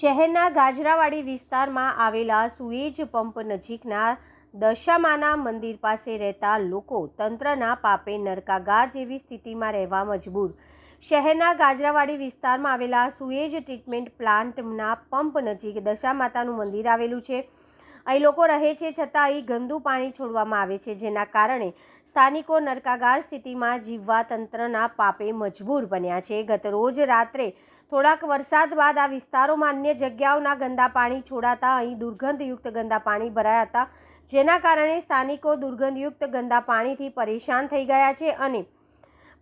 શહેરના ગાજરાવાડી વિસ્તારમાં આવેલા સુએજ પંપ નજીકના દશામાના મંદિર પાસે રહેતા લોકો તંત્રના પાપે નરકાગાર જેવી સ્થિતિમાં રહેવા મજબૂર. શહેરના ગાજરાવાડી વિસ્તારમાં આવેલા સુએજ ટ્રીટમેન્ટ પ્લાન્ટના પંપ નજીક દશામાતાનું મંદિર આવેલું છે. અહીં લોકો રહે છે છતાં અહીં ગંદુ પાણી છોડવામાં આવે છે, જેના કારણે સ્થાનિકો નરકાગાર સ્થિતિમાં જીવવા તંત્રના પાપે મજબૂર બન્યા છે. ગત રોજ રાત્રે થોડાક વરસાદ બાદ આ વિસ્તારોમાં અન્ય જગ્યાઓના ગંદા પાણી છોડાતા અહીં દુર્ગંધયુક્ત ગંદા પાણી ભરાયા હતા, જેના કારણે સ્થાનિકો દુર્ગંધયુક્ત ગંદા પાણીથી પરેશાન થઈ ગયા છે અને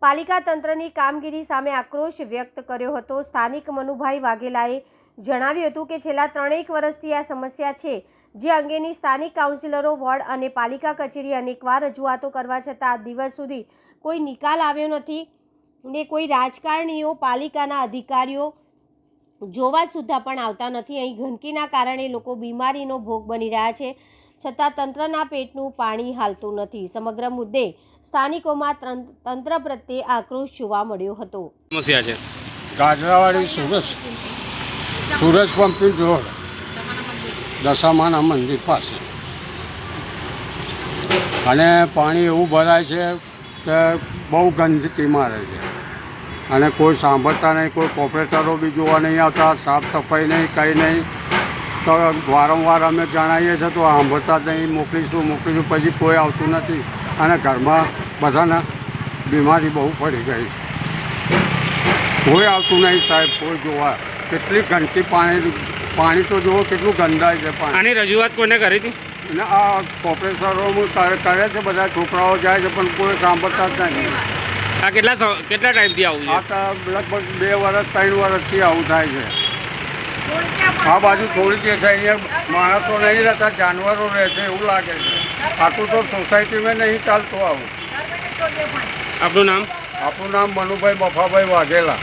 પાલિકા તંત્રની કામગીરી સામે આક્રોશ વ્યક્ત કર્યો હતો. સ્થાનિક મનુભાઈ વાઘેલાએ જણાવ્યું હતું કે છેલ્લા ત્રણેક વર્ષથી આ સમસ્યા છે, જે અંગેની સ્થાનિક કાઉન્સિલરો, વોર્ડ અને પાલિકા કચેરી અનેકવાર રજૂઆતો કરવા છતાં આ દિવસ સુધી કોઈ નિકાલ આવ્યો નથી. ને કોઈ રાજકારણીઓ પાલિકાના અધિકારીઓ જોવા સુદ્ધા પણ આવતા નથી. અહીં ગંદકીના કારણે લોકો બીમારીનો ભોગ બની રહ્યા છે. છતાં તંત્રના પેટનું પાણી હાલતું નથી. સમગ્ર મુદ્દે સ્થાનિકોમાં તંત્ર તંત્ર પ્રત્યે આક્રોશ જોવા મળ્યો હતો. સમસ્યા છે. ગાજરાવાડી સુરજ. Suraj pumping road. દશામાના મંદિર પાસે. અને પાણી એવું ભરાય છે કે બહુ ગંદકી મારે છે. અને કોઈ સાંભળતા નહીં, કોઈ કોપરેટરો બી જોવા નહીં આવતા, સાફ સફાઈ નહીં, કંઈ નહીં. તો વારંવાર અમે જણાવીએ છીએ તો સાંભળતા નહીં, મોકલીશું મોકલીશું, પછી કોઈ આવતું નથી. અને ઘરમાં બધાને બીમારી બહુ પડી ગઈ છે. કોઈ આવતું નહીં સાહેબ, કોઈ જોવા. કેટલી ગંદકી પાણી પાણી તો જુઓ, કેટલું ગંદાય છે પાણી. આની રજૂઆત કોને કરી હતી? અને આ કોર્પોરેશનો કરે છે બધા છોકરાઓ જાય છે પણ કોઈ સાંભળતા જ નહીં આ કેટલા કેટલા ટાઈમથી આવું આ તો લગભગ બે વર્ષ ત્રણ વર્ષથી આવું થાય છે. આ બાજુ છોડી દે છે અહીંયા માણસો નહીં રહેતા જાનવરો રહે છે એવું લાગે છે. આટલું તો સોસાયટીમાં નહીં ચાલતું આવું. આપણું નામ? આપણું નામ મનુભાઈ બફાભાઈ વાઘેલા.